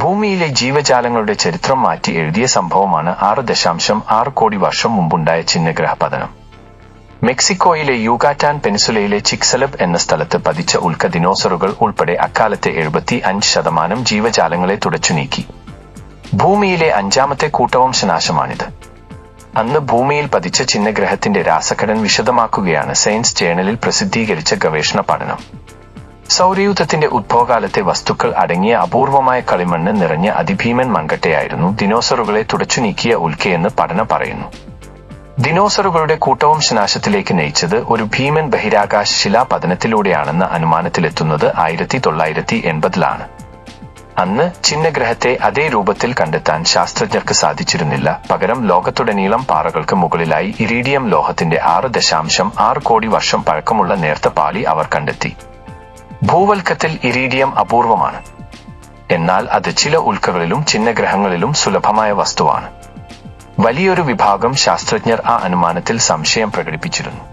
ഭൂമിയിലെ ജീവജാലങ്ങളുടെ ചരിത്രം മാറ്റി എഴുതിയ സംഭവമാണ് ആറ് ദശാംശം ആറ് കോടി വർഷം മുമ്പുണ്ടായ ചിഹ്നഗ്രഹ പതനം മെക്സിക്കോയിലെ യൂഗാറ്റാൻ പെനിസുലയിലെ ചിക്സലബ് എന്ന സ്ഥലത്ത് പതിച്ച ഉൽക്ക ദിനോസറുകൾ ഉൾപ്പെടെ അക്കാലത്തെ എഴുപത്തി അഞ്ച് ശതമാനം ജീവജാലങ്ങളെ തുടച്ചു നീക്കി. ഭൂമിയിലെ അഞ്ചാമത്തെ കൂട്ടവംശനാശമാണിത് അന്ന് ഭൂമിയിൽ പതിച്ച ചിഹ്നഗ്രഹത്തിന്റെ രാസഘടൻ വിശദമാക്കുകയാണ് സയൻസ് ജേണലിൽ പ്രസിദ്ധീകരിച്ച ഗവേഷണ പഠനം. സൗരയൂഥത്തിന്റെ ഉദ്ഭവകാലത്തെ വസ്തുക്കൾ അടങ്ങിയ അപൂർവമായ കളിമണ്ണ് നിറഞ്ഞ അതിഭീമൻ മൺകട്ടയായിരുന്നു ദിനോസറുകളെ തുടച്ചു നീക്കിയ ഉൽക്കയെന്ന് പഠനം പറയുന്നു. ദിനോസറുകളുടെ കൂട്ടവംശനാശത്തിലേക്ക് നയിച്ചത് ഒരു ഭീമൻ ബഹിരാകാശ ശിലാപതനത്തിലൂടെയാണെന്ന അനുമാനത്തിലെത്തുന്നത് ആയിരത്തി തൊള്ളായിരത്തി എൺപതിലാണ് അന്ന് ചിഹ്നഗ്രഹത്തെ അതേ രൂപത്തിൽ കണ്ടെത്താൻ ശാസ്ത്രജ്ഞർക്ക് സാധിച്ചിരുന്നില്ല. പകരം ലോകത്തുടനീളം പാറകൾക്ക് മുകളിലായി ഇരീഡിയം ലോഹത്തിന്റെ ആറ് ദശാംശം ആറ് കോടി വർഷം പഴക്കമുള്ള നേർത്ത പാളി അവർ കണ്ടെത്തി. ഭൂവൽക്കത്തിൽ ഇരീഡിയം അപൂർവമാണ്. എന്നാൽ അത് ചില ഉൽക്കകളിലും ചിഹ്നഗ്രഹങ്ങളിലും സുലഭമായ വസ്തുവാണ്. വലിയൊരു വിഭാഗം ശാസ്ത്രജ്ഞർ ആ അനുമാനത്തിൽ സംശയം പ്രകടിപ്പിച്ചിരുന്നു.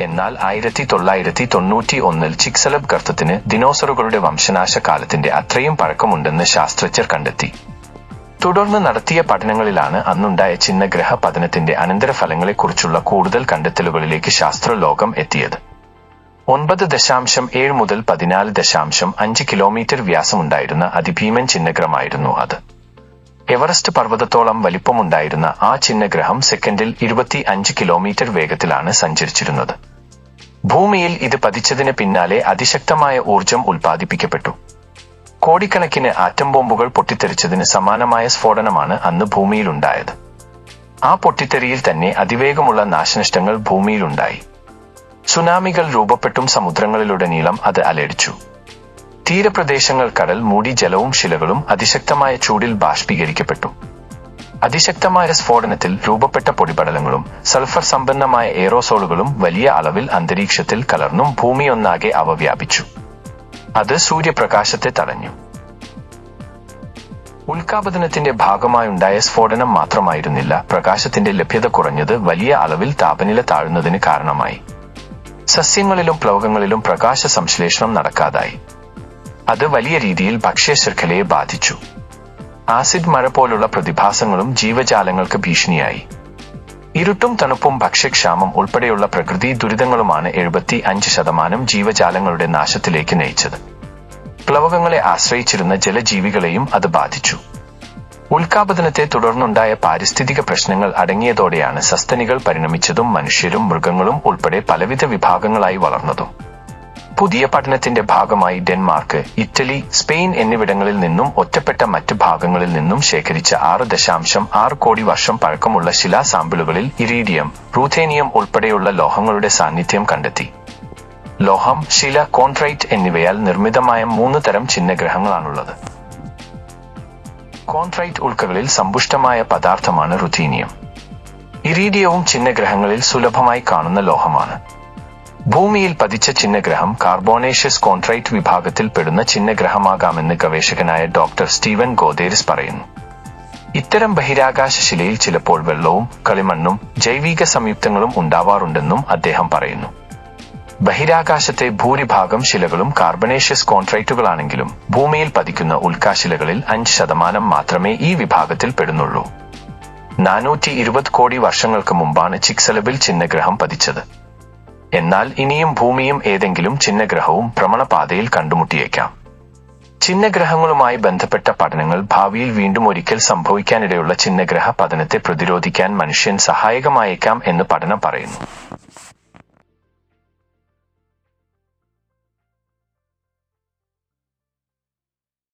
എന്നാൽ ആയിരത്തി തൊള്ളായിരത്തി തൊണ്ണൂറ്റി ഒന്നിൽ ചിക്സലബ് ഗർത്തത്തിന് ദിനോസറുകളുടെ വംശനാശ കാലത്തിന്റെ അത്രയും പഴക്കമുണ്ടെന്ന് ശാസ്ത്രജ്ഞർ കണ്ടെത്തി. തുടർന്ന് നടത്തിയ പഠനങ്ങളിലാണ് അന്നുണ്ടായ ചിഹ്നഗ്രഹ പതനത്തിന്റെ അനന്തരഫലങ്ങളെക്കുറിച്ചുള്ള കൂടുതൽ കണ്ടെത്തലുകളിലേക്ക് ശാസ്ത്രലോകം എത്തിയത്. ഒൻപത് ദശാംശം ഏഴ് മുതൽ പതിനാല് ദശാംശം അഞ്ച് കിലോമീറ്റർ വ്യാസമുണ്ടായിരുന്ന അതിഭീമൻ ചിഹ്നഗ്രഹമായിരുന്നു അത്. എവറസ്റ്റ് പർവതത്തോളം വലിപ്പമുണ്ടായിരുന്ന ആ ചിഹ്നഗ്രഹം സെക്കൻഡിൽ ഇരുപത്തി അഞ്ച് കിലോമീറ്റർ വേഗത്തിലാണ് സഞ്ചരിച്ചിരുന്നത്. ഭൂമിയിൽ ഇത് പതിച്ചതിന് പിന്നാലെ അതിശക്തമായ ഊർജം ഉൽപ്പാദിപ്പിക്കപ്പെട്ടു. കോടിക്കണക്കിന് ആറ്റം ബോംബുകൾ പൊട്ടിത്തെറിച്ചതിന് സമാനമായ സ്ഫോടനമാണ് അന്ന് ഭൂമിയിലുണ്ടായത്. ആ പൊട്ടിത്തെറിയിൽ തന്നെ അതിവേഗമുള്ള നാശനഷ്ടങ്ങൾ ഭൂമിയിലുണ്ടായി. സുനാമികൾ രൂപപ്പെട്ടും സമുദ്രങ്ങളിലുടനീളം അത് അലടിച്ചു തീരപ്രദേശങ്ങൾ കടൽ മൂടി ജലവും ശിലകളും അതിശക്തമായ ചൂടിൽ ബാഷ്പീകരിക്കപ്പെട്ടു. അതിശക്തമായ സ്ഫോടനത്തിൽ രൂപപ്പെട്ട പൊടിപടലങ്ങളും സൾഫർ സമ്പന്നമായ എയറോസോളുകളും വലിയ അളവിൽ അന്തരീക്ഷത്തിൽ കലർന്നും ഭൂമിയൊന്നാകെ അവ വ്യാപിച്ചു. അത് സൂര്യപ്രകാശത്തെ തടഞ്ഞു. ഉൽക്കാപതനത്തിന്റെ ഭാഗമായുണ്ടായ സ്ഫോടനം മാത്രമായിരുന്നില്ല പ്രകാശത്തിന്റെ ലഭ്യത കുറഞ്ഞത് വലിയ അളവിൽ താപനില താഴുന്നതിന് കാരണമായി. സസ്യങ്ങളിലും പ്ലവകങ്ങളിലും പ്രകാശ സംശ്ലേഷണം നടക്കാതായി. അത് വലിയ രീതിയിൽ ഭക്ഷ്യശൃംഖലയെ ബാധിച്ചു. ആസിഡ് മഴ പോലുള്ള പ്രതിഭാസങ്ങളും ജീവജാലങ്ങൾക്ക് ഭീഷണിയായി. ഇരുട്ടും തണുപ്പും ഭക്ഷ്യക്ഷാമം ഉൾപ്പെടെയുള്ള പ്രകൃതി ദുരിതങ്ങളുമാണ് എഴുപത്തി അഞ്ച് ശതമാനം ജീവജാലങ്ങളുടെ നാശത്തിലേക്ക് നയിച്ചത്. പ്ലവകങ്ങളെ ആശ്രയിച്ചിരുന്ന ജലജീവികളെയും അത് ബാധിച്ചു. ഉൽക്കാപതനത്തെ തുടർന്നുണ്ടായ പാരിസ്ഥിതിക പ്രശ്നങ്ങൾ അടങ്ങിയതോടെയാണ് സസ്തനികൾ പരിണമിച്ചതും മനുഷ്യരും മൃഗങ്ങളും ഉൾപ്പെടെ പലവിധ വിഭാഗങ്ങളായി വളർന്നതും. പുതിയ പഠനത്തിന്റെ ഭാഗമായി ഡെൻമാർക്ക് ഇറ്റലി സ്പെയിൻ എന്നിവിടങ്ങളിൽ നിന്നും ഒറ്റപ്പെട്ട മറ്റ് ഭാഗങ്ങളിൽ നിന്നും ശേഖരിച്ച ആറ് ദശാംശം ആറ് കോടി വർഷം പഴക്കമുള്ള ശിലാ സാമ്പിളുകളിൽ ഇരീഡിയം റൂഥേനിയം ഉൾപ്പെടെയുള്ള ലോഹങ്ങളുടെ സാന്നിധ്യം കണ്ടെത്തി. ലോഹം ശില കോൺട്രൈറ്റ് എന്നിവയാൽ നിർമ്മിതമായ മൂന്ന് തരം ചിഹ്നഗ്രഹങ്ങളാണുള്ളത്. കോൺട്രൈറ്റ് ഉൾക്കകളിൽ സമ്പുഷ്ടമായ പദാർത്ഥമാണ് റുഥീനിയം. ഇരീഡിയവും ചിഹ്നഗ്രഹങ്ങളിൽ സുലഭമായി കാണുന്ന ലോഹമാണ്. ഭൂമിയിൽ പതിച്ച ചിഹ്നഗ്രഹം കാർബോണേഷ്യസ് കോൺട്രൈറ്റ് വിഭാഗത്തിൽ പെടുന്ന ചിഹ്നഗ്രഹമാകാമെന്ന് ഗവേഷകനായ ഡോക്ടർ സ്റ്റീവൻ ഗോദേരിസ് പറയുന്നു. ഇത്തരം ബഹിരാകാശ ശിലയിൽ ചിലപ്പോൾ വെള്ളവും കളിമണ്ണും ജൈവിക സംയുക്തങ്ങളും ഉണ്ടാവാറുണ്ടെന്നും അദ്ദേഹം പറയുന്നു. ബഹിരാകാശത്തെ ഭൂരിഭാഗം ശിലകളും കാർബണേഷ്യസ് കോൺട്രൈറ്റുകളാണെങ്കിലും ഭൂമിയിൽ പതിക്കുന്ന ഉൽക്കാശിലകളിൽ അഞ്ച് ശതമാനം മാത്രമേ ഈ വിഭാഗത്തിൽ പെടുന്നുള്ളൂ. നാനൂറ്റി ഇരുപത് കോടി വർഷങ്ങൾക്ക് മുമ്പാണ് ചിക്സലബിൽ ചിഹ്നഗ്രഹം പതിച്ചത്. എന്നാൽ ഇനിയും ഭൂമിയും ഏതെങ്കിലും ചിഹ്നഗ്രഹവും ഭ്രമണപാതയിൽ കണ്ടുമുട്ടിയേക്കാം. ചിഹ്നഗ്രഹങ്ങളുമായി ബന്ധപ്പെട്ട പഠനങ്ങൾ ഭാവിയിൽ വീണ്ടും ഒരിക്കൽ സംഭവിക്കാനിടയുള്ള ചിഹ്നഗ്രഹ പതനത്തെ പ്രതിരോധിക്കാൻ മനുഷ്യൻ സഹായകമായേക്കാം എന്ന് പഠനം പറയുന്നു.